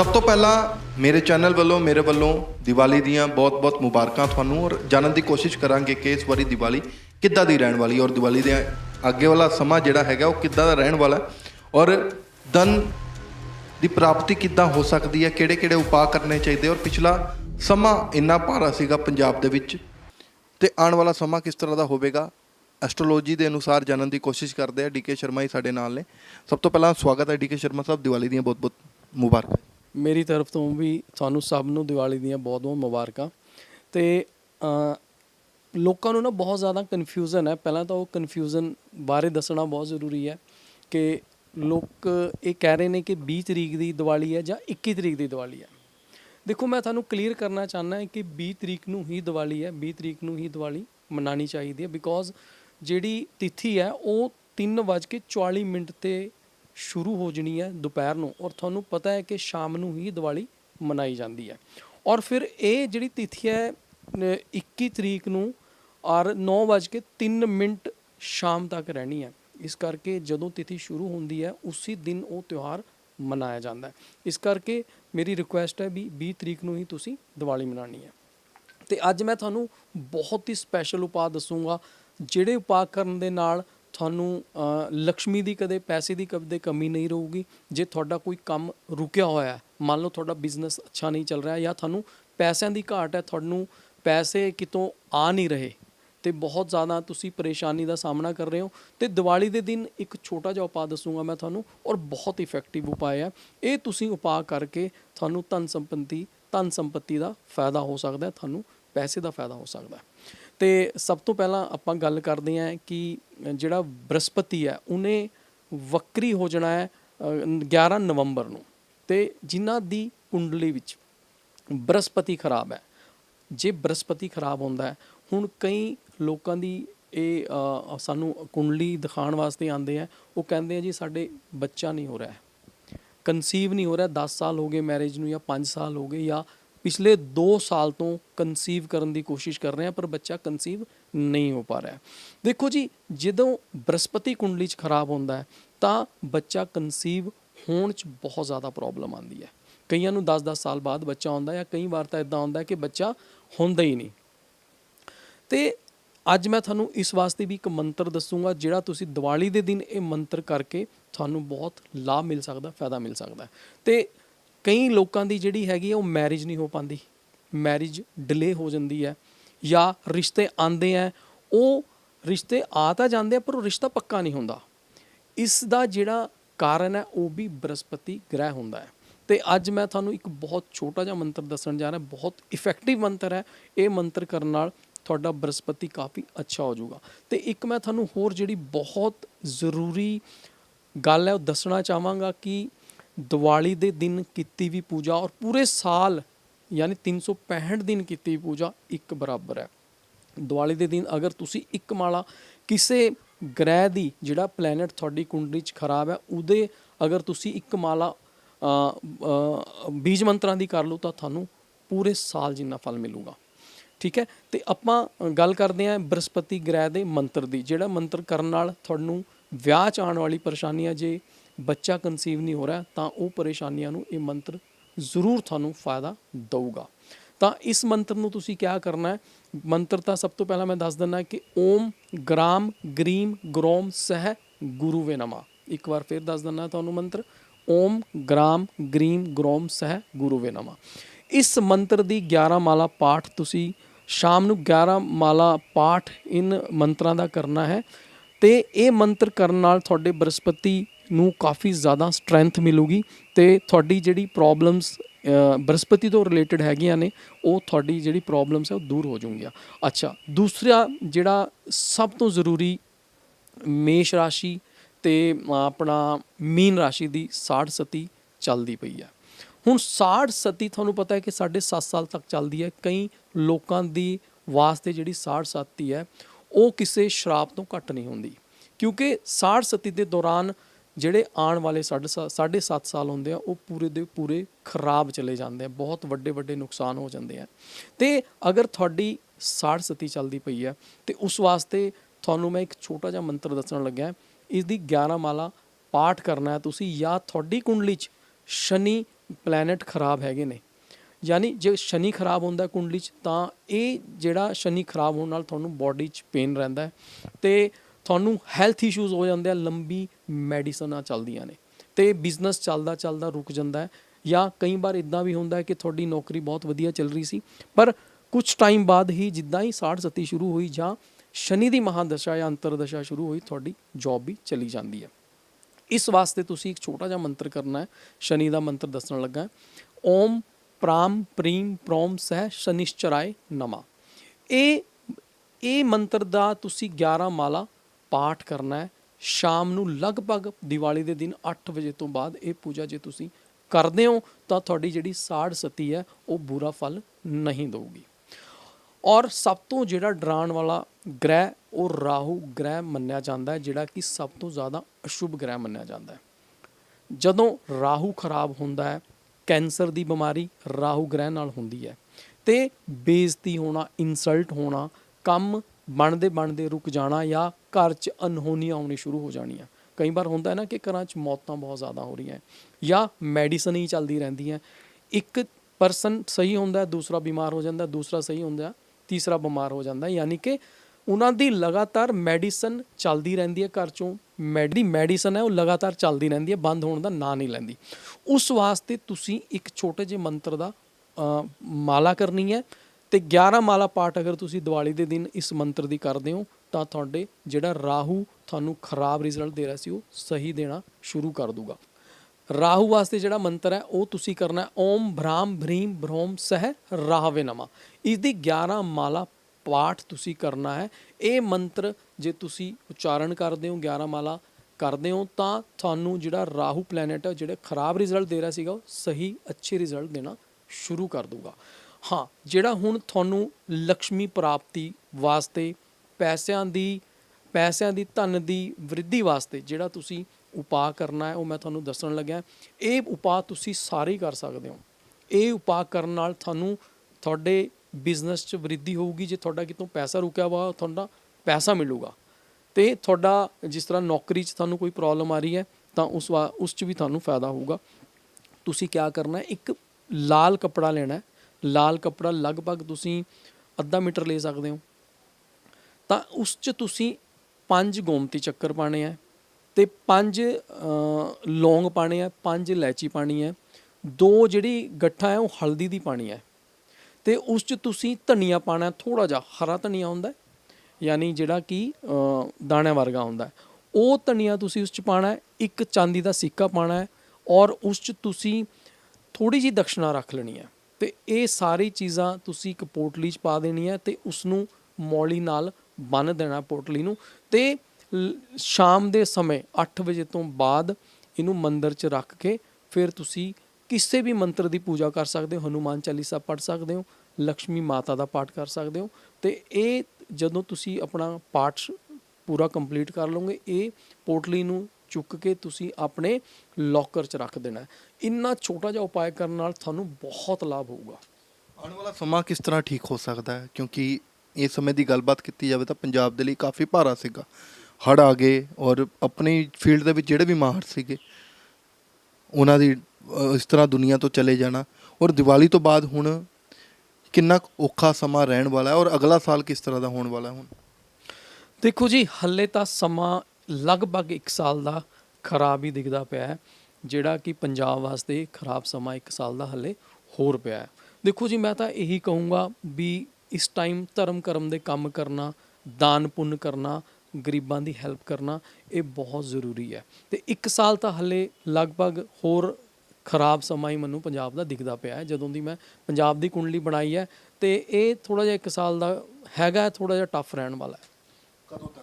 ਸਭ ਤੋਂ ਪਹਿਲਾਂ ਮੇਰੇ ਚੈਨਲ ਵੱਲੋਂ, ਮੇਰੇ ਵੱਲੋਂ ਦੀਵਾਲੀ ਦੀਆਂ ਬਹੁਤ-ਬਹੁਤ ਮੁਬਾਰਕਾਂ ਤੁਹਾਨੂੰ ਔਰ ਜਾਣਨ ਦੀ ਕੋਸ਼ਿਸ਼ ਕਰਾਂਗੇ ਕਿ ਇਸ ਵਾਰੀ ਦੀਵਾਲੀ ਕਿੱਦਾਂ ਦੀ ਰਹਿਣ ਵਾਲੀ ਔਰ ਦੀਵਾਲੀ ਦੇ ਅੱਗੇ ਵਾਲਾ ਸਮਾਂ ਜਿਹੜਾ ਹੈਗਾ ਉਹ ਕਿੱਦਾਂ ਦਾ ਰਹਿਣ ਵਾਲਾ ਔਰ ਧਨ ਦੀ ਪ੍ਰਾਪਤੀ ਕਿੱਦਾਂ ਹੋ ਸਕਦੀ ਹੈ, ਕਿਹੜੇ-ਕਿਹੜੇ ਉਪਾਅ ਕਰਨੇ ਚਾਹੀਦੇ ਔਰ ਪਿਛਲਾ ਸਮਾਂ ਇੰਨਾ ਭਾਰਾ ਸੀਗਾ ਪੰਜਾਬ ਦੇ ਵਿੱਚ ਤੇ ਆਉਣ ਵਾਲਾ ਸਮਾਂ ਕਿਸ ਤਰ੍ਹਾਂ ਦਾ ਹੋਵੇਗਾ, ਐਸਟ੍ਰੋਲੋਜੀ ਦੇ ਅਨੁਸਾਰ ਜਾਣਨ ਦੀ ਕੋਸ਼ਿਸ਼ ਕਰਦੇ ਆ ਡੀਕੇ ਸ਼ਰਮਾ ਹੀ ਸਾਡੇ ਨਾਲ ਨੇ। ਸਭ ਤੋਂ ਪਹਿਲਾਂ ਸਵਾਗਤ ਹੈ ਡੀਕੇ ਸ਼ਰਮਾ ਸਾਹਿਬ, ਦੀਵਾਲੀ ਦੀਆਂ ਬਹੁਤ-ਬਹੁਤ ਮੁਬਾਰਕਾਂ। ਮੇਰੀ ਤਰਫ ਤੋਂ ਵੀ ਤੁਹਾਨੂੰ ਸਭ ਨੂੰ ਦੀਵਾਲੀ ਦੀਆਂ ਬਹੁਤ-ਬਹੁਤ ਮੁਬਾਰਕਾਂ। ਤੇ ਲੋਕਾਂ ਨੂੰ ਨਾ ਬਹੁਤ ਜ਼ਿਆਦਾ ਕਨਫਿਊਜ਼ਨ ਹੈ। ਪਹਿਲਾਂ ਤਾਂ ਉਹ ਕਨਫਿਊਜ਼ਨ ਬਾਰੇ ਦੱਸਣਾ ਬਹੁਤ ਜ਼ਰੂਰੀ ਹੈ ਕਿ ਲੋਕ ਇਹ ਕਹਿ ਰਹੇ ਨੇ ਕਿ 20 ਤਰੀਕ ਦੀ ਦੀਵਾਲੀ ਹੈ ਜਾਂ 21 ਤਰੀਕ ਦੀ ਦੀਵਾਲੀ ਹੈ। ਦੇਖੋ, ਮੈਂ ਤੁਹਾਨੂੰ ਕਲੀਅਰ ਕਰਨਾ ਚਾਹੁੰਦਾ ਹਾਂ ਕਿ 20 ਤਰੀਕ ਨੂੰ ਹੀ ਦੀਵਾਲੀ ਹੈ। 20 ਤਰੀਕ ਨੂੰ ਹੀ ਦੀਵਾਲੀ ਮਨਾਣੀ ਚਾਹੀਦੀ ਹੈ ਬਿਕੋਜ਼ ਜਿਹੜੀ ਤਿਥੀ ਹੈ ਉਹ 3:40 ਮਿੰਟ ਤੇ ਸ਼ੁਰੂ ਹੋ ਜਣੀ ਹੈ ਦੁਪਹਿਰ ਨੂੰ ਔਰ ਤੁਹਾਨੂੰ ਪਤਾ ਹੈ ਕਿ ਸ਼ਾਮ ਨੂੰ ਹੀ ਦੀਵਾਲੀ ਮਨਾਈ ਜਾਂਦੀ ਹੈ। ਔਰ ਫਿਰ ਇਹ ਜਿਹੜੀ ਤਿਥੀ ਹੈ ਅ, 21 ਤਰੀਕ ਨੂੰ ਔਰ 9:03 ਮਿੰਟ ਸ਼ਾਮ ਤੱਕ ਰਹਿਣੀ ਹੈ। ਇਸ ਕਰਕੇ ਜਦੋਂ ਤਿਥੀ ਸ਼ੁਰੂ ਹੁੰਦੀ ਹੈ ਉਸੇ ਦਿਨ ਉਹ ਤਿਉਹਾਰ ਮਨਾਇਆ ਜਾਂਦਾ ਹੈ। ਇਸ ਕਰਕੇ ਮੇਰੀ ਰਿਕੁਐਸਟ ਹੈ ਵੀ 20 ਤਰੀਕ ਨੂੰ ਹੀ ਤੁਸੀਂ ਦੀਵਾਲੀ ਮਨਾਉਣੀ ਹੈ। ਤੇ ਅੱਜ ਮੈਂ ਤੁਹਾਨੂੰ ਬਹੁਤ ਹੀ ਸਪੈਸ਼ਲ ਉਪਾਅ ਦੱਸੂਗਾ ਜਿਹੜੇ ਉਪਾਅ ਕਰਨ ਦੇ ਨਾਲ ਤੁਹਾਨੂੰ ਅ, ਲక్ష్ਮੀ ਦੀ ਕਦੇ ਪੈਸੇ ਦੀ ਕਦੇ ਕਮੀ ਨਹੀਂ ਰਹੂਗੀ। ਜੇ ਤੁਹਾਡਾ ਕੋਈ ਕੰਮ ਰੁਕਿਆ ਹੋਇਆ ਹੈ ਮੰਨ ਲਓ ਤੁਹਾਡਾ ਬਿਜ਼ਨਸ ਅੱਛਾ ਨਹੀਂ ਚੱਲ ਰਿਹਾ ਜਾਂ ਤੁਹਾਨੂੰ ਪੈਸਿਆਂ ਦੀ ਘਾਟ ਹੈ ਤੁਹਾਨੂੰ ਪੈਸੇ ਕਿਤੋਂ ਆ ਨਹੀਂ ਰਹੇ ਤੇ ਬਹੁਤ ਜ਼ਿਆਦਾ ਤੁਸੀਂ ਪਰੇਸ਼ਾਨੀ ਦਾ ਸਾਹਮਣਾ ਕਰ ਰਹੇ ਹੋ। ਤੇ ਦੀਵਾਲੀ ਦੇ ਦਿਨ ਇੱਕ ਛੋਟਾ ਜਿਹਾ ਉਪਾਅ ਦੱਸੂਗਾ ਮੈਂ ਤੁਹਾਨੂੰ ਔਰ ਬਹੁਤ ਇਫੈਕਟਿਵ ਉਪਾਅ ਹੈ। ਇਹ ਤੁਸੀਂ ਉਪਾਅ ਕਰਕੇ ਤੁਹਾਨੂੰ ਧਨ ਸੰਪਤੀ ਧਨ ਸੰਪਤੀ ਦਾ ਫਾਇਦਾ ਹੋ ਸਕਦਾ ਤੁਹਾਨੂੰ ਪੈਸੇ ਦਾ ਫਾਇਦਾ ਹੋ ਸਕਦਾ ਤੇ ਸਭ ਤੋਂ ਪਹਿਲਾਂ ਆਪਾਂ ਗੱਲ ਕਰਦੇ ਹਾਂ ਕਿ ਜਿਹੜਾ ਬ੍ਰਹਸਪਤੀ ਹੈ ਉਹਨੇ ਵਕਰੀ ਹੋ ਜਾਣਾ ਹੈ ਅ, 11 ਨਵੰਬਰ ਨੂੰ। ਤੇ ਜਿਨ੍ਹਾਂ ਦੀ ਕੁੰਡਲੀ ਵਿੱਚ ਬ੍ਰਹਸਪਤੀ ਖਰਾਬ ਹੈ ਜੇ ਬ੍ਰਹਸਪਤੀ ਖਰਾਬ ਹੁੰਦਾ ਹੈ ਹੁਣ ਕਈ ਲੋਕਾਂ ਦੀ ਇਹ ਸਾਨੂੰ ਕੁੰਡਲੀ ਦਿਖਾਉਣ ਵਾਸਤੇ ਆਉਂਦੇ ਆ ਉਹ ਕਹਿੰਦੇ ਆ ਜੀ ਸਾਡੇ ਬੱਚਾ ਨਹੀਂ ਹੋ ਰਿਹਾ ਹੈ। ਕਨਸੀਵ ਨਹੀਂ ਹੋ ਰਿਹਾ 10 ਸਾਲ ਹੋ ਗਏ ਮੈਰਿਜ ਨੂੰ ਜਾਂ 5 ਸਾਲ ਹੋ ਗਏ ਜਾਂ ਪਿਛਲੇ 2 ਸਾਲ ਤੋਂ ਕਨਸੀਵ ਕਰਨ ਦੀ ਕੋਸ਼ਿਸ਼ ਕਰ ਰਹੇ ਆ ਪਰ ਬੱਚਾ ਕਨਸੀਵ ਨਹੀਂ ਹੋ ਪਾ ਰਿਹਾ। ਦੇਖੋ ਜੀ, ਜਦੋਂ ਬ੍ਰਹਸਪਤੀ ਕੁੰਡਲੀ 'ਚ ਖਰਾਬ ਹੁੰਦਾ ਹੈ, ਤਾਂ ਬੱਚਾ ਕਨਸੀਵ ਹੋਣ 'ਚ ਬਹੁਤ ਜ਼ਿਆਦਾ ਪ੍ਰੋਬਲਮ ਆਉਂਦੀ ਹੈ। ਕਈਆਂ ਨੂੰ 10-10 ਸਾਲ ਬਾਅਦ ਬੱਚਾ ਆਉਂਦਾ ਜਾਂ ਕਈ ਵਾਰ ਤਾਂ ਇਦਾਂ ਹੁੰਦਾ ਕਿ ਬੱਚਾ ਹੁੰਦਾ ਹੀ ਨਹੀਂ। ਤੇ ਅੱਜ ਮੈਂ ਤੁਹਾਨੂੰ ਇਸ ਵਾਸਤੇ ਵੀ ਇੱਕ ਮੰਤਰ ਦੱਸੂਗਾ, ਜਿਹੜਾ ਤੁਸੀਂ ਦੀਵਾਲੀ ਦੇ ਦਿਨ ਇਹ ਮੰਤਰ ਕਰਕੇ ਤੁਹਾਨੂੰ ਬਹੁਤ ਲਾਭ ਮਿਲ ਸਕਦਾ, ਫਾਇਦਾ ਮਿਲ ਸਕਦਾ ਹੈ। ਤੇ ਕਈ ਲੋਕਾਂ ਦੀ ਜਿਹੜੀ ਹੈਗੀ ਹੈ ਉਹ ਮੈਰਿਜ ਨਹੀਂ ਹੋ ਪਾਉਂਦੀ। ਮੈਰਿਜ ਡਿਲੇ ਹੋ ਜਾਂਦੀ ਹੈ ਜਾਂ ਰਿਸ਼ਤੇ ਆਂਦੇ ਆ, ਉਹ ਰਿਸ਼ਤੇ ਆ ਤਾਂ ਜਾਂਦੇ ਆ, ਪਰ ਉਹ ਰਿਸ਼ਤਾ ਪੱਕਾ ਨਹੀਂ ਹੁੰਦਾ। ਇਸ ਦਾ ਜਿਹੜਾ ਕਾਰਨ ਹੈ, ਉਹ ਵੀ ਬ੍ਰਹਸਪਤੀ ਗ੍ਰਹਿ ਹੁੰਦਾ ਹੈ। ਤੇ ਅੱਜ ਮੈਂ ਤੁਹਾਨੂੰ ਇੱਕ ਬਹੁਤ ਛੋਟਾ ਜਿਹਾ ਮੰਤਰ ਦੱਸਣ ਜਾ ਰਿਹਾ, ਬਹੁਤ ਇਫੈਕਟਿਵ ਮੰਤਰ ਹੈ। ਇਹ ਮੰਤਰ ਕਰਨ ਨਾਲ ਤੁਹਾਡਾ ਬ੍ਰਹਸਪਤੀ ਕਾਫੀ ਅੱਛਾ ਹੋ ਜਾਊਗਾ। ਤੇ ਇੱਕ ਮੈਂ ਤੁਹਾਨੂੰ ਹੋਰ ਜਿਹੜੀ ਬਹੁਤ ਜ਼ਰੂਰੀ ਗੱਲ ਹੈ, ਉਹ ਦੱਸਣਾ ਚਾਹਾਂਗਾ ਕਿ ਦੀਵਾਲੀ ਦੇ ਦਿਨ ਕੀਤੀ ਵੀ ਪੂਜਾ ਔਰ ਪੂਰੇ ਸਾਲ ਯਾਨੀ 365 ਦਿਨ ਕੀਤੀ ਵੀ ਪੂਜਾ ਇੱਕ ਬਰਾਬਰ ਹੈ। ਦੀਵਾਲੀ ਦੇ ਦਿਨ ਅਗਰ ਤੁਸੀਂ ਇੱਕ ਮਾਲਾ ਕਿਸੇ ਗ੍ਰਹਿ ਦੀ ਜਿਹੜਾ ਪਲੈਨਟ ਤੁਹਾਡੀ ਕੁੰਡਲੀ 'ਚ ਖਰਾਬ ਹੈ, ਉਹਦੇ ਅਗਰ ਤੁਸੀਂ ਇੱਕ ਮਾਲਾ ਬੀਜ ਮੰਤਰਾਂ ਦੀ ਕਰ ਲਓ ਤਾਂ ਤੁਹਾਨੂੰ ਪੂਰੇ ਸਾਲ ਜਿੰਨਾ ਫਲ ਮਿਲੂਗਾ। ਠੀਕ ਹੈ? ਤੇ ਆਪਾਂ ਗੱਲ ਕਰਦੇ ਹਾਂ ਬ੍ਰਹਸਪਤੀ ਗ੍ਰਹਿ ਦੇ ਮੰਤਰ ਦੀ, ਜਿਹੜਾ ਮੰਤਰ ਕਰਨ ਨਾਲ ਤੁਹਾਨੂੰ ਵਿਆਹ 'ਚ ਆਉਣ ਵਾਲੀ ਪਰੇਸ਼ਾਨੀਆਂ ਜੇ ਬੱਚਾ ਕਨਸੀਵ ਨਹੀਂ ਹੋ ਰਿਹਾ, ਤਾਂ ਉਹ ਪਰੇਸ਼ਾਨੀਆਂ ਨੂੰ ਇਹ ਮੰਤਰ ਜ਼ਰੂਰ ਤੁਹਾਨੂੰ ਫਾਇਦਾ ਦੇਊਗਾ। ਤਾਂ ਇਸ ਮੰਤਰ ਨੂੰ ਤੁਸੀਂ ਕਿਆ ਕਰਨਾ ਹੈ? ਮੰਤਰ ਤਾਂ ਸਭ ਤੋਂ ਪਹਿਲਾਂ ਮੈਂ ਦੱਸ ਦਿੰਦਾ ਕਿ ਓਮ ਗ੍ਰਾਮ ਗ੍ਰੀਮ ਗ੍ਰੋਮ ਸਹਿ ਗੁਰੂਵੇ ਨਮਾ। ਇੱਕ ਵਾਰ ਫਿਰ ਦੱਸ ਦਿੰਦਾ ਤੁਹਾਨੂੰ ਮੰਤਰ। ਓਮ ਗ੍ਰਾਮ ਗ੍ਰੀਮ ਗ੍ਰੋਮ ਸਹਿ ਗੁਰੂਵੇ ਨਮਾ। ਇਸ ਮੰਤਰ ਦੀ 11 ਮਾਲਾ ਪਾਠ ਤੁਸੀਂ ਸ਼ਾਮ ਨੂੰ 11 ਮਾਲਾ ਪਾਠ ਇਨ ਮੰਤਰਾਂ ਦਾ ਕਰਨਾ ਹੈ। ਤੇ ਇਹ ਮੰਤਰ ਕਰਨ ਨਾਲ ਤੁਹਾਡੇ ਬ੍ਰਹਸਪਤੀ ਨੂੰ ਕਾਫੀ ਜ਼ਿਆਦਾ ਸਟਰੈਂਥ ਮਿਲੂਗੀ ਤੇ ਤੁਹਾਡੀ ਜਿਹੜੀ ਪ੍ਰੋਬਲਮਸ ਬ੍ਰਹਸਪਤੀ ਤੋਂ ਰਿਲੇਟਡ ਹੈਗੀਆਂ ਨੇ, ਉਹ ਤੁਹਾਡੀ ਜਿਹੜੀ ਪ੍ਰੋਬਲਮਸ ਹੈ ਉਹ ਦੂਰ ਹੋ ਜਾਣਗੀਆਂ ਅੱਛਾ, ਦੂਸਰਾ ਜਿਹੜਾ ਸਭ ਤੋਂ ਜ਼ਰੂਰੀ ਮੇਸ਼ ਰਾਸ਼ੀ ਤੇ ਆਪਣਾ ਮੀਨ ਰਾਸ਼ੀ ਦੀ 60 ਸਤੀ ਚੱਲਦੀ ਪਈ ਹੈ। ਹੁਣ 60 ਸਤੀ ਤੁਹਾਨੂੰ ਪਤਾ ਹੈ ਕਿ ਸਾਡੇ 7 ਸਾਲ ਤੱਕ ਚੱਲਦੀ ਹੈ। ਕਈ ਲੋਕਾਂ ਦੀ ਵਾਸਤੇ ਜਿਹੜੀ 60 ਸਤੀ ਹੈ, ਉਹ ਕਿਸੇ ਸ਼ਰਾਬ ਤੋਂ ਘੱਟ ਨਹੀਂ ਹੁੰਦੀ। ਕਿਉਂਕਿ 60 ਸਤੀ ਦੇ ਦੌਰਾਨ ਜਿਹੜੇ ਆਉਣ ਵਾਲੇ ਸਾਢੇ ਸਾ- ਸਾਢੇ 7 ਸਾਲ ਹੁੰਦੇ ਆ, ਉਹ ਪੂਰੇ ਦੇ ਪੂਰੇ ਖਰਾਬ ਚਲੇ ਜਾਂਦੇ ਆ, ਬਹੁਤ ਵੱਡੇ ਵੱਡੇ ਨੁਕਸਾਨ ਹੋ ਜਾਂਦੇ ਆ। ਤੇ ਅਗਰ ਤੁਹਾਡੀ 60 ਸਤੀ ਚੱਲਦੀ ਪਈ ਹੈ ਤੇ ਉਸ ਵਾਸਤੇ ਤੁਹਾਨੂੰ ਮੈਂ ਇੱਕ ਛੋਟਾ ਜਿਹਾ ਮੰਤਰ ਦੱਸਣ ਲੱਗਾ ਇਸ ਦੀ 11 ਮਾਲਾ ਪਾਠ ਕਰਨਾ ਹੈ ਤੁਸੀਂ, ਜਾਂ ਤੁਹਾਡੀ ਕੁੰਡਲੀ 'ਚ ਸ਼ਨੀ ਪਲੈਨਟ ਖਰਾਬ ਹੈਗੇ ਨੇ। ਯਾਨੀ ਜੇ ਸ਼ਨੀ ਖਰਾਬ ਹੁੰਦਾ ਕੁੰਡਲੀ 'ਚ, ਤਾਂ ਇਹ ਜਿਹੜਾ ਸ਼ਨੀ ਖਰਾਬ ਹੋਣ ਨਾਲ ਤੁਹਾਨੂੰ ਬਾਡੀ 'ਚ ਪੇਨ ਰਹਿੰਦਾ ਹੈ, ਤੇ ਤੁਹਾਨੂੰ ਹੈਲਥ ਇਸ਼ੂਜ਼ ਹੋ ਜਾਂਦੇ ਆ, ਲੰਬੀ ਮੈਡੀਸਨਾਂ ਚੱਲਦੀਆਂ ਨੇ। ਤੇ ਬਿਜ਼ਨਸ ਚੱਲਦਾ ਚੱਲਦਾ ਰੁਕ ਜਾਂਦਾ ਹੈ ਜਾਂ ਕਈ ਵਾਰ ਇਦਾਂ ਵੀ ਹੁੰਦਾ ਹੈ ਕਿ ਤੁਹਾਡੀ ਨੌਕਰੀ ਬਹੁਤ ਵਧੀਆ ਚੱਲ ਰਹੀ ਸੀ, ਪਰ ਕੁਝ ਟਾਈਮ ਬਾਅਦ ਹੀ ਜਿੱਦਾਂ ਹੀ 60 ਸਤੀ ਸ਼ੁਰੂ ਹੋਈ ਜਾਂ ਸ਼ਨੀ ਦੀ ਮਹਾਦਸ਼ਾ ਜਾਂ ਅੰਤਰਦਸ਼ਾ ਸ਼ੁਰੂ ਹੋਈ, ਤੁਹਾਡੀ ਜੌਬ ਵੀ ਚਲੀ ਜਾਂਦੀ ਹੈ। ਇਸ ਵਾਸਤੇ ਤੁਸੀਂ ਇੱਕ ਛੋਟਾ ਜਿਹਾ ਮੰਤਰ ਕਰਨਾ ਹੈ, ਸ਼ਨੀ ਦਾ ਮੰਤਰ ਦੱਸਣ ਲੱਗਾ ਓਮ ਪ੍ਰਾਮ ਪ੍ਰੀਮ ਪ੍ਰੋਮ ਸਹਿ ਸ਼ਨਿਸ਼ਚਰਾਏ ਨਮਾ। ਇਹ ਇਹ ਮੰਤਰ ਦਾ ਤੁਸੀਂ 11 ਮਾਲਾ ਪਾਠ ਕਰਨਾ ਹੈ ਸ਼ਾਮ ਨੂੰ ਲਗਭਗ ਦੀਵਾਲੀ ਦੇ ਦਿਨ 8 ਵਜੇ ਤੋਂ ਬਾਅਦ ਇਹ ਪੂਜਾ ਜੇ ਤੁਸੀਂ ਕਰਦੇ ਹੋ, ਤਾਂ ਤੁਹਾਡੀ ਜਿਹੜੀ ਸਾੜ ਸਤੀ ਹੈ, ਉਹ ਬੁਰਾ ਫਲ ਨਹੀਂ ਦਊਗੀ। ਔਰ ਸਭ ਤੋਂ ਜਿਹੜਾ ਡਰਾਉਣ ਵਾਲਾ ਗ੍ਰਹਿ, ਉਹ ਰਾਹੂ ਗ੍ਰਹਿ ਮੰਨਿਆ ਜਾਂਦਾ ਹੈ, ਜਿਹੜਾ ਕਿ ਸਭ ਤੋਂ ਜ਼ਿਆਦਾ ਅਸ਼ੁਭ ਗ੍ਰਹਿ ਮੰਨਿਆ ਜਾਂਦਾ ਹੈ। ਜਦੋਂ ਰਾਹੂ ਖਰਾਬ ਹੁੰਦਾ ਹੈ, ਕੈਂਸਰ ਦੀ ਬਿਮਾਰੀ ਰਾਹੂ ਗ੍ਰਹਿ ਨਾਲ ਹੁੰਦੀ ਹੈ। ਤੇ ਬੇਇੱਜ਼ਤੀ ਹੋਣਾ, ਇਨਸਲਟ ਹੋਣਾ, ਕੰਮ ਬਣਦੇ ਬਣਦੇ ਰੁਕ ਜਾਣਾ ਜਾਂ ਘਰ 'ਚ ਅਨਹੋਨੀਆਂ ਆਉਣੀ ਸ਼ੁਰੂ ਹੋ ਜਾਣੀ ਆ ਕਈ ਵਾਰ ਹੁੰਦਾ ਹੈ ਨਾ ਕਿ ਘਰਾਂ 'ਚ ਮੌਤਾਂ ਬਹੁਤ ਜ਼ਿਆਦਾ ਹੋ ਰਹੀਆਂ ਜਾਂ ਮੈਡੀਸਨ ਹੀ ਚੱਲਦੀ ਰਹਿੰਦੀ ਹੈ। ਇੱਕ ਪਰਸਨ ਸਹੀ ਹੁੰਦਾ, ਦੂਸਰਾ ਬਿਮਾਰ ਹੋ ਜਾਂਦਾ, ਦੂਸਰਾ ਸਹੀ ਹੁੰਦਾ, ਤੀਸਰਾ ਬਿਮਾਰ ਹੋ ਜਾਂਦਾ। ਯਾਨੀ ਕਿ ਉਹਨਾਂ ਦੀ ਲਗਾਤਾਰ ਮੈਡੀਸਨ ਚੱਲਦੀ ਰਹਿੰਦੀ ਹੈ ਘਰ ਚੋਂ। ਮੈਡੀ ਮੈਡੀਸਨ ਹੈ, ਉਹ ਲਗਾਤਾਰ ਚੱਲਦੀ ਰਹਿੰਦੀ ਹੈ, ਬੰਦ ਹੋਣ ਦਾ ਨਾਂ ਨਹੀਂ ਲੈਂਦੀ। ਉਸ ਵਾਸਤੇ ਤੁਸੀਂ ਇੱਕ ਛੋਟੇ ਜਿਹੇ ਮੰਤਰ ਦਾ ਮਾਲਾ ਕਰਨੀ ਹੈ। ਤੇ 11 ਮਾਲਾ ਪਾਠ ਅਗਰ ਤੁਸੀਂ ਦੀਵਾਲੀ ਦੇ ਦਿਨ ਇਸ ਮੰਤਰ ਦੀ ਕਰਦੇ ਹੋ, ਤਾਂ ਤੁਹਾਡੇ ਜਿਹੜਾ ਰਾਹੂ ਤੁਹਾਨੂੰ ਖਰਾਬ ਰਿਜ਼ਲਟ ਦੇ ਰਿਹਾ ਸੀ, ਉਹ ਸਹੀ ਦੇਣਾ ਸ਼ੁਰੂ ਕਰ ਦੂਗਾ। ਰਾਹੂ ਵਾਸਤੇ ਜਿਹੜਾ ਮੰਤਰ ਹੈ, ਉਹ ਤੁਸੀਂ ਕਰਨਾ ਹੈ, ਓਮ ਭ੍ਰਾਮ ਭ੍ਰੀਮ ਭ੍ਰੋਮ ਸਹਿ ਰਾਹਵੇ ਨਮਾ। ਇਸ ਦੀ 11 ਮਾਲਾ ਪਾਠ ਤੁਸੀਂ ਕਰਨਾ ਹੈ। ਇਹ ਮੰਤਰ ਜੇ ਤੁਸੀਂ ਉਚਾਰਨ ਕਰਦੇ ਹੋ 11 ਮਾਲਾ ਕਰਦੇ ਹੋ, ਤਾਂ ਤੁਹਾਨੂੰ ਜਿਹੜਾ ਰਾਹੂ ਪਲੈਨਟ ਹੈ, ਜਿਹੜੇ ਖਰਾਬ ਰਿਜ਼ਲਟ ਦੇ ਰਿਹਾ ਸੀਗਾ, ਉਹ ਸਹੀ, ਅੱਛੇ ਰਿਜ਼ਲਟ ਦੇਣਾ ਸ਼ੁਰੂ ਕਰ ਦੂਗਾ। ਹਾਂ, ਜਿਹੜਾ ਹੁਣ ਤੁਹਾਨੂੰ ਲక్ష్ਮੀ ਪ੍ਰਾਪਤੀ ਵਾਸਤੇ ਪੈਸਿਆਂ ਦੀ ਪੈਸਿਆਂ ਦੀ ਧਨ ਦੀ ਵ੍ਰਿੱਧੀ ਵਾਸਤੇ ਜਿਹੜਾ ਤੁਸੀਂ ਉਪਾਅ ਕਰਨਾ ਹੈ, ਉਹ ਮੈਂ ਤੁਹਾਨੂੰ ਦੱਸਣ ਲੱਗਿਆ। ਇਹ ਉਪਾਅ ਤੁਸੀਂ ਸਾਰੇ ਹੀ ਕਰ ਸਕਦੇ ਹੋ। ਇਹ ਉਪਾਅ ਕਰਨ ਨਾਲ ਤੁਹਾਨੂੰ ਤੁਹਾਡੇ ਬਿਜ਼ਨਸ 'ਚ ਵ੍ਰਿੱਧੀ ਹੋਊਗੀ। ਜੇ ਤੁਹਾਡਾ ਕਿਤੋਂ ਪੈਸਾ ਰੁਕਿਆ ਹੋਇਆ ਤੁਹਾਡਾ ਪੈਸਾ ਮਿਲੂਗਾ। ਤੇ ਤੁਹਾਡਾ ਜਿਸ ਤਰ੍ਹਾਂ ਨੌਕਰੀ 'ਚ ਤੁਹਾਨੂੰ ਕੋਈ ਪ੍ਰੋਬਲਮ ਆ ਰਹੀ ਹੈ, ਤਾਂ ਉਸ ਵਾ, ਉਸ 'ਚ ਵੀ ਤੁਹਾਨੂੰ ਫਾਇਦਾ ਹੋਊਗਾ। ਤੁਸੀਂ ਕੀ ਕਰਨਾ ਹੈ? ਇੱਕ ਲਾਲ ਕਪੜਾ ਲੈਣਾ ਹੈ। ਲਾਲ ਕੱਪੜਾ ਲਗਭਗ ਤੁਸੀਂ ਅੱਧਾ ਮੀਟਰ ਲੈ ਸਕਦੇ ਹੋ। ਤਾਂ ਉਸ 'ਚ ਤੁਸੀਂ ਪੰਜ ਗੋਮਤੀ ਚੱਕਰ ਪਾਣੇ ਆ ਤੇ ਪੰਜ ਲੌਂਗ ਪਾਣੇ ਆ ਪੰਜ ਇਲਾਇਚੀ ਪਾਣੀ ਹੈ ਦੋ ਜਿਹੜੀ ਗੱਠਾ ਹੈ ਉਹ ਹਲਦੀ ਦੀ ਪਾਣੀ ਹੈ ਤੇ ਉਸ 'ਚ ਤੁਸੀਂ ਧਨੀਆ ਪਾਣਾ ਥੋੜਾ ਜਿਹਾ ਹਰਾ ਧਨੀਆ ਹੁੰਦਾ ਯਾਨੀ ਜਿਹੜਾ ਕਿ ਅ, ਦਾਣਿਆਂ ਵਰਗਾ ਹੁੰਦਾ ਉਹ ਧਨੀਆ ਤੁਸੀਂ ਉਸ 'ਚ ਪਾਣਾ ਇੱਕ ਚਾਂਦੀ ਦਾ ਸਿੱਕਾ ਪਾਣਾ ਔਰ ਉਸ 'ਚ ਤੁਸੀਂ ਥੋੜੀ ਜੀ ਦਕਸ਼ਨਾ ਰੱਖ ਲੈਣੀ ਹੈ। ਤੇ ਇਹ ਸਾਰੀ ਚੀਜ਼ਾਂ ਤੁਸੀਂ ਇੱਕ ਪੋਟਲੀ 'ਚ ਪਾ ਦੇਣੀਆਂ ਹੈ ਤੇ ਉਸ ਨੂੰ ਮੌਲੀ ਨਾਲ ਬੰਨ ਦੇਣਾ ਪੋਟਲੀ ਨੂੰ ਤੇ ਸ਼ਾਮ ਦੇ ਸਮੇਂ 8 ਵਜੇ ਤੋਂ ਬਾਅਦ ਇਹਨੂੰ ਮੰਦਰ 'ਚ ਰੱਖ ਕੇ ਫਿਰ ਤੁਸੀਂ ਕਿਸੇ ਵੀ ਮੰਤਰ ਦੀ ਪੂਜਾ ਕਰ ਸਕਦੇ ਹੋ, ਹਨੂਮਾਨ ਚਾਲੀਸਾ ਪੜ੍ਹ ਸਕਦੇ ਹੋ ਲక్ష్ਮੀ ਮਾਤਾ ਦਾ ਪਾਠ ਕਰ ਸਕਦੇ ਹੋ ਤੇ ਇਹ ਜਦੋਂ ਤੁਸੀਂ ਆਪਣਾ ਪਾਠ ਪੂਰਾ ਕੰਪਲੀਟ ਕਰ ਲਓਗੇ, ਇਹ ਪੋਟਲੀ ਨੂੰ ਚੁੱਕ ਕੇ ਤੁਸੀਂ ਆਪਣੇ ਲੋਕਰ 'ਚ ਰੱਖ ਦੇਣਾ। ਇੰਨਾ ਛੋਟਾ ਜਿਹਾ ਉਪਾਅ ਕਰਨ ਨਾਲ ਤੁਹਾਨੂੰ ਬਹੁਤ ਲਾਭ ਹੋਊਗਾ। ਆਉਣ ਵਾਲਾ ਸਮਾਂ ਕਿਸ ਤਰ੍ਹਾਂ ਠੀਕ ਹੋ ਸਕਦਾ ਹੈ? ਕਿਉਂਕਿ ਇਸ ਸਮੇਂ ਦੀ ਗੱਲਬਾਤ ਕੀਤੀ ਜਾਵੇ ਤਾਂ ਪੰਜਾਬ ਦੇ ਲਈ ਕਾਫੀ ਭਾਰਾ ਸੀਗਾ। ਹੜ੍ਹ ਆ ਗਏ ਔਰ ਆਪਣੀ ਫੀਲਡ ਦੇ ਵਿੱਚ ਜਿਹੜੇ ਵੀ ਮਾਹਰ ਸੀਗੇ ਉਹਨਾਂ ਦੀ ਇਸ ਤਰ੍ਹਾਂ ਦੁਨੀਆ ਤੋਂ ਚਲੇ ਜਾਣਾ। ਔਰ ਦੀਵਾਲੀ ਤੋਂ ਬਾਅਦ ਹੁਣ ਕਿੰਨਾ ਔਖਾ ਸਮਾਂ ਰਹਿਣ ਵਾਲਾ ਹੈ ਔਰ ਅਗਲਾ ਸਾਲ ਕਿਸ ਤਰ੍ਹਾਂ ਦਾ ਹੋਣ ਵਾਲਾ ਹੈ ਹੁਣ? ਦੇਖੋ ਜੀ ਹੱਲੇ ਤਾਂ ਸਮਾਂ ਲਗਭਗ 1 ਸਾਲ ਦਾ ਖਰਾਬ ਹੀ ਦਿਖਦਾ ਪਿਆ ਹੈ, ਜਿਹੜਾ ਕਿ ਪੰਜਾਬ ਵਾਸਤੇ ਖਰਾਬ ਸਮਾਂ 1 ਸਾਲ ਦਾ ਹੱਲੇ ਹੋਰ ਪਿਆ ਹੈ। ਦੇਖੋ ਜੀ, ਮੈਂ ਤਾਂ ਇਹੀ ਕਹੂੰਗਾ ਵੀ ਇਸ ਟਾਈਮ ਧਰਮ ਕਰਮ ਦੇ ਕੰਮ ਕਰਨਾ, ਦਾਨ ਪੁੰਨ ਕਰਨਾ, ਗਰੀਬਾਂ ਦੀ ਹੈਲਪ ਕਰਨਾ, ਇਹ ਬਹੁਤ ਜ਼ਰੂਰੀ ਹੈ। ਤੇ 1 ਸਾਲ ਤਾਂ ਹੱਲੇ ਲਗਭਗ ਹੋਰ ਖਰਾਬ ਸਮਾਂ ਹੀ ਮੈਨੂੰ ਪੰਜਾਬ ਦਾ ਦਿਖਦਾ ਪਿਆ ਹੈ, ਜਦੋਂ ਦੀ ਮੈਂ ਪੰਜਾਬ ਦੀ ਕੁੰਡਲੀ ਬਣਾਈ ਹੈ। ਤੇ ਇਹ ਥੋੜਾ ਜਿਹਾ 1 ਸਾਲ ਦਾ ਹੈਗਾ ਥੋੜਾ ਜਿਹਾ ਟਫ ਰਹਿਣ ਵਾਲਾ ਹੈ। ਕਦੋਂ ਤੱਕ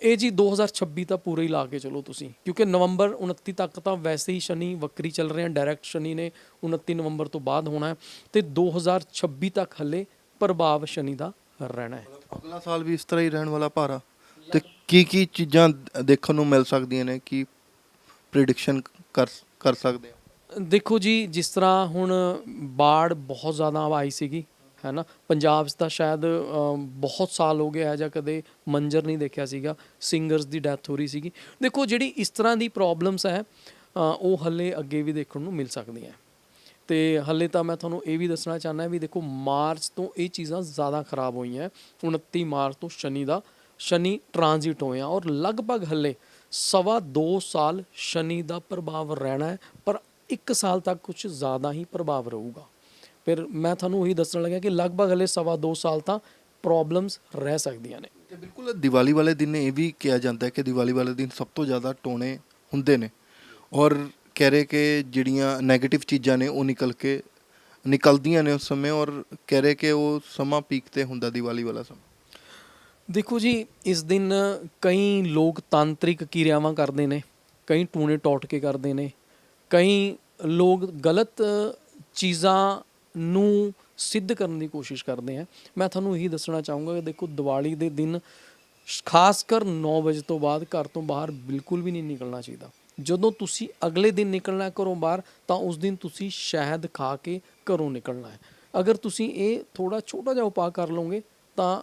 ਇਹ ਜੀ 2026 ਤਾਂ ਪੂਰਾ ਹੀ ਲਾ ਕੇ ਚਲੋ ਤੁਸੀਂ ਕਿਉਂਕਿ ਨਵੰਬਰ 29 ਤੱਕ ਤਾਂ ਵੈਸੇ ਹੀ ਸ਼ਨੀ ਵਕਰੀ ਚੱਲ ਰਹੇ ਆ ਡਾਇਰੈਕਟ ਸ਼ਨੀ ਨੇ 29 ਨਵੰਬਰ ਤੋਂ ਬਾਅਦ ਹੋਣਾ ਤੇ 2026 ਤੱਕ ਹੱਲੇ ਪ੍ਰਭਾਵ ਸ਼ਨੀ ਦਾ ਰਹਿਣਾ ਹੈ। ਅਗਲਾ ਸਾਲ ਵੀ ਇਸ ਤਰ੍ਹਾਂ ਹੀ ਰਹਿਣ ਵਾਲਾ ਭਾਰਾ। ਤੇ ਕੀ ਕੀ ਚੀਜ਼ਾਂ ਦੇਖਣ ਨੂੰ ਮਿਲ ਸਕਦੀਆਂ ਨੇ ਕੀ ਪ੍ਰੀਡਿਕਸ਼ਨ ਕਰ ਕਰ ਸਕਦੇ ਆ? ਦੇਖੋ ਜੀ ਜਿਸ ਤਰ੍ਹਾਂ ਹੁਣ ਬਾੜ ਬਹੁਤ ਜ਼ਿਆਦਾ ਆਈ ਸੀਗੀ ਹੈ ਨਾ ਪੰਜਾਬ 'ਚ ਤਾਂ ਸ਼ਾਇਦ ਬਹੁਤ ਸਾਲ ਹੋ ਗਏ ਹੈ ਜਾਂ ਕਦੇ ਮੰਜ਼ਰ ਨਹੀਂ ਦੇਖਿਆ ਸੀਗਾ। ਸਿੰਗਰਸ ਦੀ ਡੈਥ ਹੋ ਰਹੀ ਸੀਗੀ। ਦੇਖੋ, ਜਿਹੜੀ ਇਸ ਤਰ੍ਹਾਂ ਦੀ ਪ੍ਰੋਬਲਮਸ ਹੈ ਉਹ ਹੱਲੇ ਅੱਗੇ ਵੀ ਦੇਖਣ ਨੂੰ ਮਿਲ ਸਕਦੀਆਂ। ਤੇ ਹੱਲੇ ਤਾਂ ਮੈਂ ਤੁਹਾਨੂੰ ਇਹ ਵੀ ਦੱਸਣਾ ਚਾਹੁੰਦਾ ਵੀ ਦੇਖੋ, ਮਾਰਚ ਤੋਂ ਇਹ ਚੀਜ਼ਾਂ ਜ਼ਿਆਦਾ ਖਰਾਬ ਹੋਈਆਂ। 29 ਮਾਰਚ ਤੋਂ ਸ਼ਨੀ ਦਾ, ਸ਼ਨੀ ਟ੍ਰਾਂਜ਼ਿਟ ਹੋਇਆ ਔਰ ਲਗਭਗ ਹੱਲੇ ਸਵਾ 2 ਸਾਲ ਸ਼ਨੀ ਦਾ ਪ੍ਰਭਾਵ ਰਹਿਣਾ ਹੈ, ਪਰ 1 ਸਾਲ ਤੱਕ ਕੁਝ ਜ਼ਿਆਦਾ ਹੀ ਪ੍ਰਭਾਵ ਰਹੂਗਾ। ਫਿਰ ਮੈਂ ਤੁਹਾਨੂੰ ਉਹੀ ਦੱਸਣ ਲੱਗਾ ਕਿ ਲਗਭਗ ਹੱਲੇ ਸਵਾ 2 ਸਾਲ ਤਾਂ ਪ੍ਰੋਬਲਮਸ ਰਹਿ ਸਕਦੀਆਂ ਨੇ। ਤੇ ਬਿਲਕੁਲ ਦੀਵਾਲੀ ਵਾਲੇ ਦਿਨ ਇਹ ਵੀ ਕਿਹਾ ਜਾਂਦਾ ਹੈ ਕਿ ਦੀਵਾਲੀ ਵਾਲੇ ਦਿਨ ਸਭ ਤੋਂ ਜ਼ਿਆਦਾ ਟੋਣੇ ਹੁੰਦੇ ਨੇ ਔਰ ਕਹਿ ਰਹੇ ਕਿ ਜਿਹੜੀਆਂ 네ਗੇਟਿਵ ਚੀਜ਼ਾਂ ਨੇ ਉਹ ਨਿਕਲ ਕੇ ਨਿਕਲਦੀਆਂ ਨੇ ਉਸ ਸਮੇਂ ਔਰ ਕਹਿ ਰਹੇ ਕਿ ਉਹ ਸਮਾਂ ਪੀਕ ਤੇ ਹੁੰਦਾ ਦੀਵਾਲੀ ਵਾਲਾ ਸਮਾਂ। ਦੇਖੋ ਜੀ ਇਸ ਦਿਨ ਕਈ ਲੋਕ ਤਾਂਤਰਿਕ ਕਿਰਿਆਵਾਂ ਕਰਦੇ ਨੇ ਕਈ ਟੂਣੇ ਟੋਟਕੇ ਕਰਦੇ ਨੇ ਕਈ ਲੋਕ ਗਲਤ ਚੀਜ਼ਾਂ ਨੂੰ ਸਿੱਧ ਕਰਨ ਦੀ ਕੋਸ਼ਿਸ਼ ਕਰਦੇ ਆ ਮੈਂ ਤੁਹਾਨੂੰ ਇਹੀ ਦੱਸਣਾ ਚਾਹੂੰਗਾ ਕਿ ਦੇਖੋ, ਦੀਵਾਲੀ ਦੇ ਦਿਨ ਖਾਸ ਕਰ 9 ਵਜੇ ਤੋਂ ਬਾਅਦ ਘਰ ਤੋਂ ਬਾਹਰ ਬਿਲਕੁਲ ਵੀ ਨਹੀਂ ਨਿਕਲਣਾ ਚਾਹੀਦਾ। ਜਦੋਂ ਤੁਸੀਂ ਅਗਲੇ ਦਿਨ ਨਿਕਲਣਾ ਘਰੋਂ ਬਾਹਰ, ਤਾਂ ਉਸ ਦਿਨ ਤੁਸੀਂ ਸ਼ਹਿਦ ਖਾ ਕੇ ਘਰੋਂ ਨਿਕਲਣਾ ਹੈ। ਅਗਰ ਤੁਸੀਂ ਇਹ ਥੋੜਾ ਛੋਟਾ ਜਿਹਾ ਉਪਾਅ ਕਰ ਲਓਗੇ, ਤਾਂ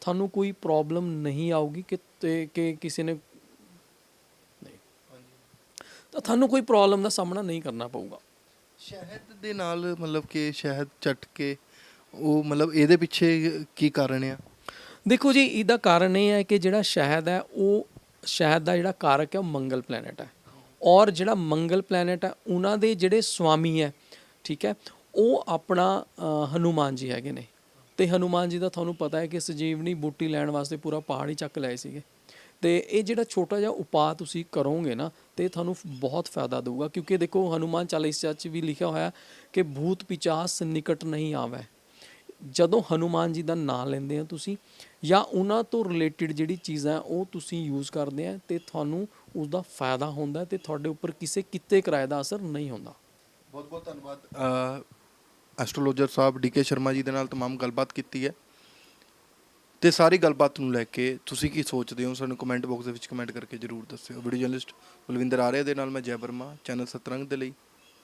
ਤੁਹਾਨੂੰ ਕੋਈ ਪ੍ਰੋਬਲਮ ਨਹੀਂ ਆਊਗੀ ਕਿ ਤੇ- ਕਿ ਕਿਸੇ ਨੇ ਤਾਂ ਤੁਹਾਨੂੰ ਕੋਈ ਪ੍ਰੋਬਲਮ ਦਾ ਸਾਹਮਣਾ ਨਹੀਂ ਕਰਨਾ ਪਊਗਾ। ਸ਼ਹਿਦ ਦੇ ਨਾਲ ਮਤਲਬ ਕਿ ਸ਼ਹਿਦ ਚੱਟ ਕੇ ਉਹ ਮਤਲਬ ਇਹਦੇ ਪਿੱਛੇ ਕੀ ਕਾਰਨ ਆ? ਦੇਖੋ ਜੀ ਇਹਦਾ ਕਾਰਨ ਇਹ ਹੈ ਕਿ ਜਿਹੜਾ ਸ਼ਹਿਦ ਹੈ ਉਹ ਸ਼ਹਿਦ ਦਾ ਜਿਹੜਾ ਕਾਰਕ ਹੈ ਉਹ ਮੰਗਲ ਪਲੈਨਟ ਹੈ। ਔਰ ਜਿਹੜਾ ਮੰਗਲ ਪਲੈਨਟ ਹੈ ਉਹਨਾਂ ਦੇ ਜਿਹੜੇ ਸਵਾਮੀ ਹੈ ਠੀਕ ਹੈ ਉਹ ਆਪਣਾ ਅ, ਹਨੂਮਾਨ ਜੀ ਹੈਗੇ ਨੇ। ਤੇ ਹਨੂਮਾਨ ਜੀ ਦਾ ਤੁਹਾਨੂੰ ਪਤਾ ਹੈ ਕਿ ਸਜੀਵਨੀ ਬੂਟੀ ਲੈਣ ਵਾਸਤੇ ਪੂਰਾ ਪਹਾੜ ਹੀ ਚੱਕ ਲਏ ਸੀਗੇ। ਤੇ ਇਹ ਜਿਹੜਾ ਛੋਟਾ ਜਿਹਾ ਉਪਾਅ ਤੁਸੀਂ ਕਰੋਗੇ ਨਾ ਤੇ ਤੁਹਾਨੂੰ ਬਹੁਤ ਫਾਇਦਾ ਦੇਊਗਾ, ਕਿਉਂਕਿ ਦੇਖੋ ਹਨੂਮਾਨ ਚਾਲੀਸਾ 'ਚ ਵੀ ਲਿਖਿਆ ਹੋਇਆ ਕਿ ਭੂਤ ਪਿਚਾਸ ਨਿਕਟ ਨਹੀਂ ਆਵੇ। ਜਦੋਂ ਹਨੂਮਾਨ ਜੀ ਦਾ ਨਾਮ ਲੈਂਦੇ ਆ ਤੁਸੀਂ, ਜਾਂ ਉਹਨਾਂ ਤੋਂ ਰਿਲੇਟਡ ਜਿਹੜੀ ਚੀਜ਼ਾਂ ਉਹ ਤੁਸੀਂ ਯੂਜ਼ ਕਰਦੇ ਆ ਤੇ ਤੁਹਾਨੂੰ ਉਸ ਦਾ ਫਾਇਦਾ ਹੁੰਦਾ ਹੈ ਤੇ ਤੁਹਾਡੇ ਉੱਪਰ ਕਿਸੇ ਕਿਤੇ ਕਿਰਾਏ ਦਾ ਅਸਰ ਨਹੀਂ ਹੁੰਦਾ। ਬਹੁਤ ਬਹੁਤ ਧੰਨਵਾਦ ਐਸਟ੍ਰੋਲੋਜਰ ਸਾਹਿਬ ਡੀਕੇ ਸ਼ਰਮਾ ਜੀ ਦੇ ਨਾਲ ਤਮਾਮ ਗੱਲਬਾਤ ਕੀਤੀ ਹੈ। ਤੇ ਸਾਰੀ ਗੱਲਬਾਤ ਨੂੰ ਲੈ ਕੇ ਤੁਸੀਂ ਕੀ ਸੋਚਦੇ ਹੋ? ਸਾਨੂੰ ਕਮੈਂਟ ਬਾਕਸ ਦੇ ਵਿੱਚ ਕਮੈਂਟ ਕਰਕੇ ਜਰੂਰ ਦੱਸਿਓ। ਵੀਡੀਓ ਜਰਨਲਿਸਟ ਬਲਵਿੰਦਰ ਆਰਿਆ ਦੇ ਨਾਲ ਮੈਂ ਜੈ ਵਰਮਾ ਚੈਨਲ ਸਤਰੰਗ ਦੇ ਲਈ।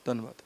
ਧੰਨਵਾਦ।